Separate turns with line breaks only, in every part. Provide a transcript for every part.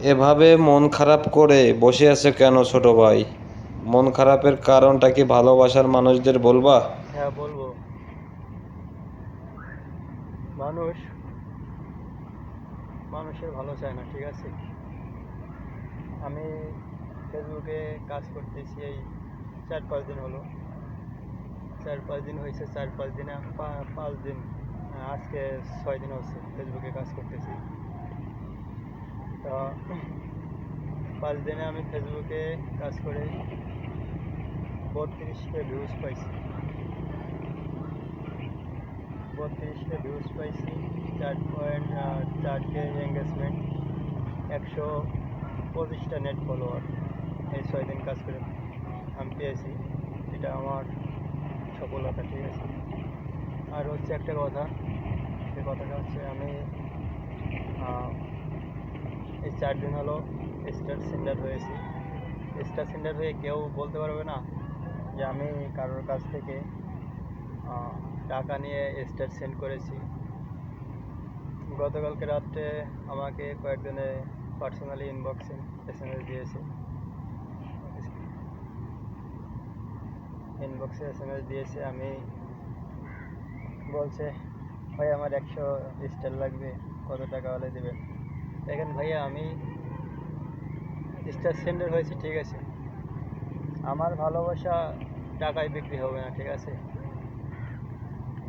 এভাবে মন খারাপ করে বসে আছে কেন ছোট ভাই? মন খারাপের কারণটা কি ভালোবাসার মানুষদের বলবা?
হ্যাঁ বলব। মানুষ, মানুষের ভালো চায় না, ঠিক আছে? আমি ফেসবুকে কাজ করতেছি এই চার পাঁচ দিন হলো। চার পাঁচ দিন হয়েছে, চার পাঁচ দিনে পাঁচ দিন আজকে ছয় দিন হচ্ছে ফেসবুকে কাজ করতেছি। তো পাঁচ দিনে আমি ফেসবুকে কাজ করে বত্রিশটা ভিউজ পাইছি। বত্রিশটা ভিউজ পাইছি, চার পয়েন্ট চারটে এঙ্গেজমেন্ট একশো পঁচিশটা নেট ফলোয়ার এই ছয় দিন কাজ করে আমি পেয়েছি। এটা আমার সফলতা, ঠিক আছে? আর হচ্ছে একটা কথা সে কথাটা হচ্ছে আমি এই চার দিন হলো স্টার সেন্টার হয়েছি স্টার সেন্টার হয়ে কেউ বলতে পারবে না যে আমি কারোর কাছ থেকে টাকা নিয়ে স্টার সেন্ড করেছি। গতকালকে রাত্রে আমাকে কয়েকজনে পার্সোনালি ইনবক্সে এস এম এস দিয়েছে। ইনবক্সে এস এম এস দিয়েছে, আমি বলছে, ভাই, আমার একশো স্টার লাগবে, কত টাকা হলে দেবেন? দেখেন ভাইয়া, আমি স্টার সেন্ডার হয়েছে, ঠিক আছে। আমার ভালোবাসা টাকায় বিক্রি হবে না, ঠিক আছে?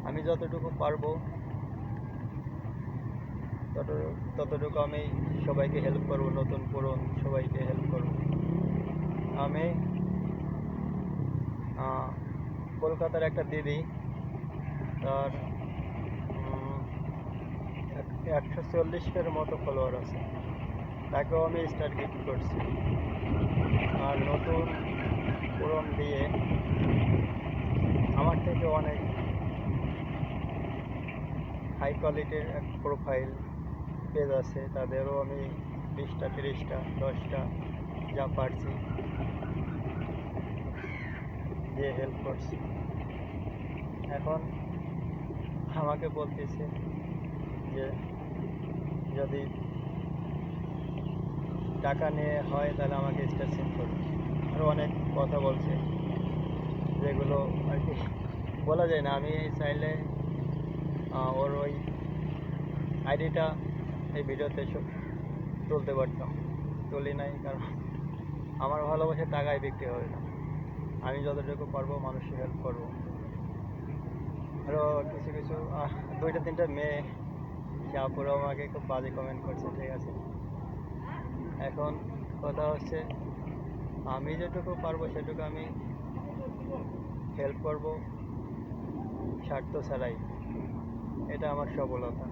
আমি যতটুকু পারব, তত, ততটুকু আমি সবাইকে হেল্প করব, নতুন পুরন সবাইকে হেল্প করব। আমি কলকাতার একটা দিদি, তার একশো চল্লিশের মতো ফলোয়ার আছে। তাকেও আমি স্টার গিফট করছি। আর নতুন পুরন দিয়ে আমার থেকে অনেক হাই কোয়ালিটির এক প্রোফাইল পেজ আছে। তাদেরও আমি বিশটা, তিরিশটা, দশটা যা পারছি দিয়ে হেল্প করছি। এখন আমাকে বলতেছে যে যদি টাকা নিয়ে হয়, তাহলে আমাকে স্টার সেন্ড করো আরও অনেক কথা বলছে, যেগুলো আর কি বলা যায় না। আমি চাইলে ওর ওই আইডিটা এই ভিডিওতে তুলতে পারতাম। তুলি নাই কারণ আমার ভালোবাসা টাকায় বিক্রি হবে না। আমি যতটুকু পারব মানুষের হেল্প করব। আরও কিছু কিছু দুইটা, তিনটা মেয়ে সে আপুরাও আমাকে খুব বাজে কমেন্ট করছে, ঠিক আছে? এখন কথা হচ্ছে, আমি যেটুকু পারব সেটুকু আমি হেল্প করব, স্বার্থ ছাড়াই। এটা আমার সফলতা।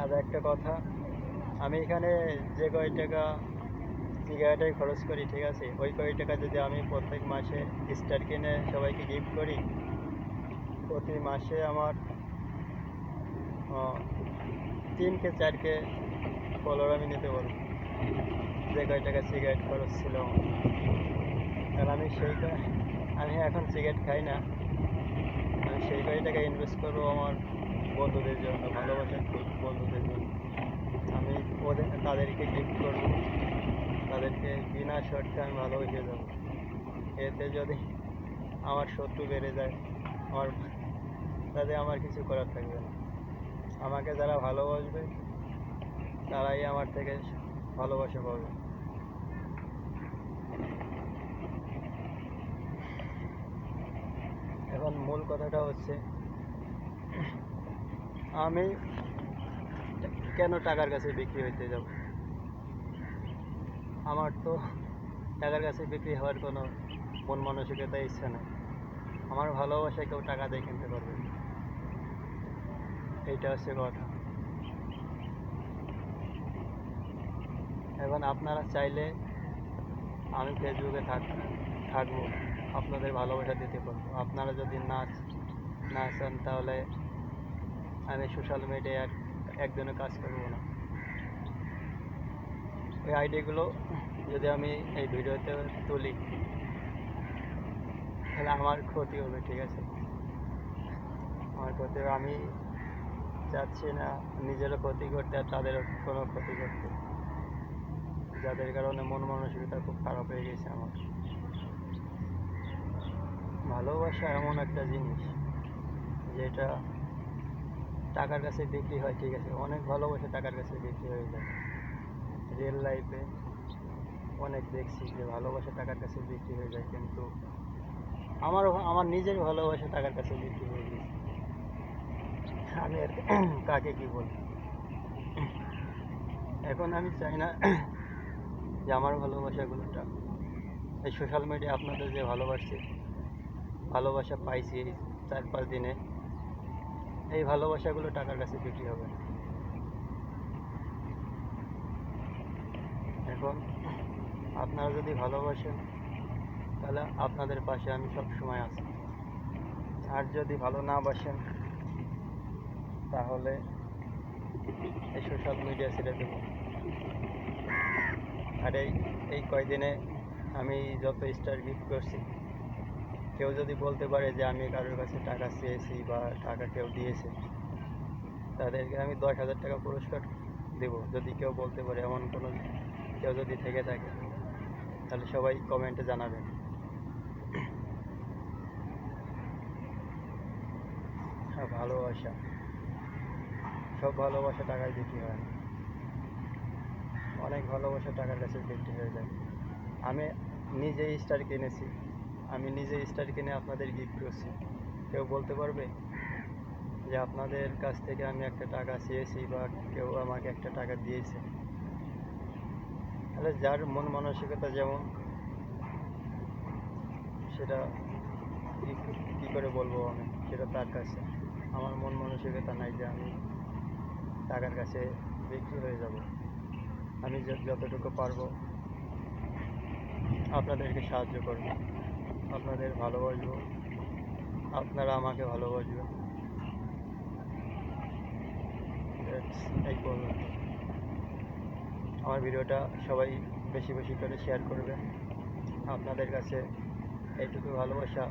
আর একটা কথা, আমি এখানে যে কয় টাকা সিগারেটাই খরচ করি, ঠিক আছে? ওই কয় টাকা যদি আমি প্রত্যেক মাসে স্টার কিনে সবাইকে গিফট করি, প্রতি মাসে আমার তিনকে, চারকে ফলোয়ার আমি নিতে পারব। যে কয় টাকা সিগারেট খরচ ছিল। কারণ আমি সেই আমি এখন সিগারেট খাই না। আমি সেই কয় টাকা ইনভেস্ট করব আমার বন্ধুদের জন্য ভালোবাসার বন্ধুদের জন্য। আমি ওদের, তাদেরকে গিফট করব। তাদেরকে বিনা শর্তে আমি ভালোবেসে যাব। এতে যদি আমার শত্রু বেড়ে যায়, আমার তাতে আমার কিছু করার থাকবে না। আমাকে যারা ভালোবাসবে, তারাই আমার থেকে ভালোবাসা পাবে। এখন মূল কথাটা হচ্ছে, আমি কেন টাকার কাছে বিক্রি হইতে যাব? আমার তো টাকার কাছে বিক্রি হওয়ার কোনো মন মানসিকতা ইচ্ছা নেই। আমার ভালোবাসায় কেউ টাকা দিয়ে কিনতে পারবে না। এইটা হচ্ছে কথা। এখন আপনারা চাইলে আমি ফেসবুকে থাক, থাকব, আপনাদের ভালোবাসা দিতে পারব। আপনারা যদি না না চান তাহলে আমি সোশ্যাল মিডিয়ায় একজনে কাজ করব না। ওই আইডিগুলো যদি আমি এই ভিডিওতে তুলি, তাহলে আমার ক্ষতি হবে, ঠিক আছে? আমার ক্ষতি হবে। আমি চাচ্ছি না, নিজেরও ক্ষতি করতে আর তাদেরও কোনো ক্ষতি করতে। যাদের কারণে মন মানসিকতা খুব খারাপ হয়ে গেছে আমার। ভালোবাসা এমন একটা জিনিস, যেটা টাকার কাছে বিক্রি হয়, ঠিক আছে? অনেক ভালোবাসা টাকার কাছে বিক্রি হয়ে যায়। রিয়েল লাইফে অনেক দেখছি যে ভালোবাসা টাকার কাছে বিক্রি হয়ে যায়, কিন্তু আমার আমার নিজের ভালোবাসা টাকার কাছে বিক্রি হয়ে গেছে। আমি আর কাকে কি বলব এখন আমি চাই না যে আমার ভালোবাসাগুলোটা এই সোশ্যাল মিডিয়া আপনাদের যে ভালোবাসছে, ভালোবাসা পাইছি এই চার পাঁচ দিনে, এই ভালোবাসাগুলো টাকার কাছে বিক্রি হবে এখন আপনারা যদি ভালোবাসেন, তাহলে আপনাদের পাশে আমি সব সময় আছি। আর যদি ভালো না বাসেন তাহলে এই সোশ্যাল মিডিয়া ছেড়ে দেবো। আর এই এই কয়দিনে আমি যত স্টার গিফট করছি, কেউ যদি বলতে পারে যে আমি কারোর কাছে টাকা চেয়েছি বা টাকা কেউ দিয়েছে, তাদেরকে আমি দশ হাজার টাকা পুরস্কার দেবো। যদি কেউ বলতে পারে এমন কোনো কেউ যদি থেকে থাকে, তাহলে সবাই কমেন্টে জানাবেন। আর ভালোবাসা। সব ভালোবাসা টাকায় বিক্রি হয়। অনেক ভালোবাসা টাকার কাছে বিক্রি হয়ে যায়। আমি নিজেই স্টার কিনেছি। আমি নিজে স্টার কিনে আপনাদের গিফট করছি। কেউ বলতে পারবে? যে আপনাদের কাছ থেকে আমি একটা টাকা চেয়েছি বা কেউ আমাকে একটা টাকা দিয়েছে। তাহলে যার মন মানসিকতা যেমন, সেটা কী করে বলব আমি? সেটা তার কাছে। আমার মন মানসিকতা নাই যে আমি টাকার কাছে বিক্রি হয়ে যাব। আমি যতটুকু পারব আপনাদেরকে সাহায্য করব। আপনাদের ভালোবাসবো। আপনারা আমাকে ভালোবাসবেন। এই পর্যন্ত। আমার ভিডিওটা সবাই বেশি বেশি করে শেয়ার করবেন। আপনাদের কাছে এইটুকু ভালোবাসা।